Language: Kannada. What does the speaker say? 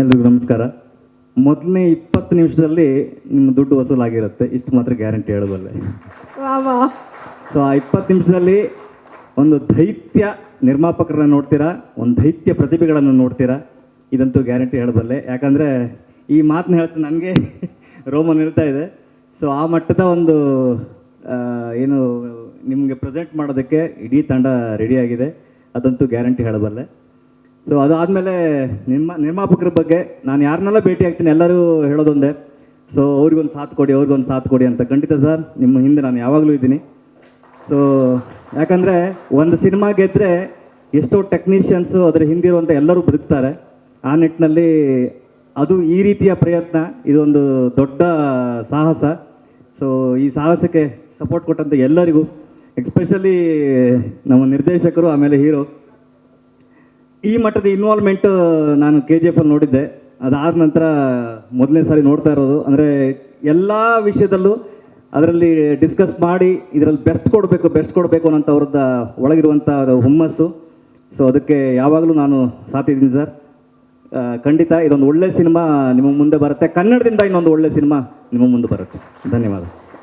ಎಲ್ರಿಗೂ ನಮಸ್ಕಾರ. ಮೊದಲನೇ ಇಪ್ಪತ್ತು ನಿಮಿಷದಲ್ಲಿ ನಿಮ್ಮ ದುಡ್ಡು ವಸೂಲಾಗಿರುತ್ತೆ. ಇಷ್ಟು ಮಾತ್ರ ಗ್ಯಾರಂಟಿ ಹೇಳಬಲ್ಲೆ ಸೊ ಆ ಇಪ್ಪತ್ತು ನಿಮಿಷದಲ್ಲಿ ಒಂದು ದೈತ್ಯ ನಿರ್ಮಾಪಕರನ್ನ ನೋಡ್ತೀರಾ? ಒಂದು ದೈತ್ಯ ಪ್ರತಿಭೆಗಳನ್ನು ನೋಡ್ತೀರಾ? ಇದಂತೂ ಗ್ಯಾರಂಟಿ ಹೇಳಬಲ್ಲೆ ಯಾಕಂದರೆ ಈ ಮಾತನ್ನ ಹೇಳ್ತಾ ನನಗೆ ರೋಮನ್ ಇರ್ತಾ ಇದೆ. ಸೊ ಆ ಮಟ್ಟದ ಒಂದು ಏನು ನಿಮಗೆ ಪ್ರೆಸೆಂಟ್ ಮಾಡೋದಕ್ಕೆ ಇಡೀ ತಂಡ ರೆಡಿಯಾಗಿದೆ ಅದಂತೂ ಗ್ಯಾರಂಟಿ ಹೇಳಬಲ್ಲೆ ಸೊ ಅದಾದಮೇಲೆ ನಿಮ್ಮ, ನಿರ್ಮಾಪಕರ ಬಗ್ಗೆ ನಾನು ಯಾರನ್ನೆಲ್ಲ ಭೇಟಿ ಆಗ್ತೀನಿ ಎಲ್ಲರೂ ಹೇಳೋದೊಂದೇ. ಸೊ ಅವ್ರಿಗೊಂದು ಸಾಥ್ ಕೊಡಿ, ಅವ್ರಿಗೊಂದು ಸಾಥ್ ಕೊಡಿ ಅಂತ ಖಂಡಿತ ಸರ್ ನಿಮ್ಮ ಹಿಂದೆ ನಾನು ಯಾವಾಗಲೂ ಇದ್ದೀನಿ. ಸೊ ಯಾಕಂದರೆ ಒಂದು ಸಿನಿಮಾ ಗೆದ್ದರೆ ಎಷ್ಟೋ ಟೆಕ್ನಿಷಿಯನ್ಸು ಅದರ ಹಿಂದಿರುವಂಥ ಎಲ್ಲರೂ ಬದುಕ್ತಾರೆ. ಆ ನಿಟ್ಟಿನಲ್ಲಿ ಅದು ಈ ರೀತಿಯ ಪ್ರಯತ್ನ, ಇದೊಂದು ದೊಡ್ಡ ಸಾಹಸ. ಸೊ ಈ ಸಾಹಸಕ್ಕೆ ಸಪೋರ್ಟ್ ಕೊಟ್ಟಂಥ ಎಲ್ಲರಿಗೂ ಎಕ್ಸ್ಪೆಷಲಿ ನಮ್ಮ ನಿರ್ದೇಶಕರು, ಆಮೇಲೆ ಹೀರೋ ಈ ಮಟ್ಟದ ಇನ್ವಾಲ್ವ್ಮೆಂಟ್ ನಾನು ಕೆ ಜಿ ಎಫಲ್ಲಿ ನೋಡಿದ್ದೆ. ಅದಾದ ನಂತರ ಮೊದಲನೇ ಸಾರಿ ನೋಡ್ತಾ ಇರೋದು. ಅಂದರೆ ಎಲ್ಲ ವಿಷಯದಲ್ಲೂ ಅದರಲ್ಲಿ ಡಿಸ್ಕಸ್ ಮಾಡಿ ಇದರಲ್ಲಿ ಬೆಸ್ಟ್ ಕೊಡಬೇಕು ಬೆಸ್ಟ್ ಕೊಡಬೇಕು ಅನ್ನೋಂಥ ಅವ್ರದ್ದು ಒಳಗಿರುವಂಥ ಹುಮ್ಮಸ್ಸು. ಸೊ ಅದಕ್ಕೆ ಯಾವಾಗಲೂ ನಾನು ಸಾತಿದ್ದೀನಿ ಸರ್. ಖಂಡಿತ ಇದೊಂದು ಒಳ್ಳೆ ಸಿನಿಮಾ ನಿಮ್ಮ ಮುಂದೆ ಬರುತ್ತೆ. ಕನ್ನಡದಿಂದ ಇನ್ನೊಂದು ಒಳ್ಳೆ ಸಿನಿಮಾ ನಿಮ್ಮ ಮುಂದೆ ಬರುತ್ತೆ. ಧನ್ಯವಾದ.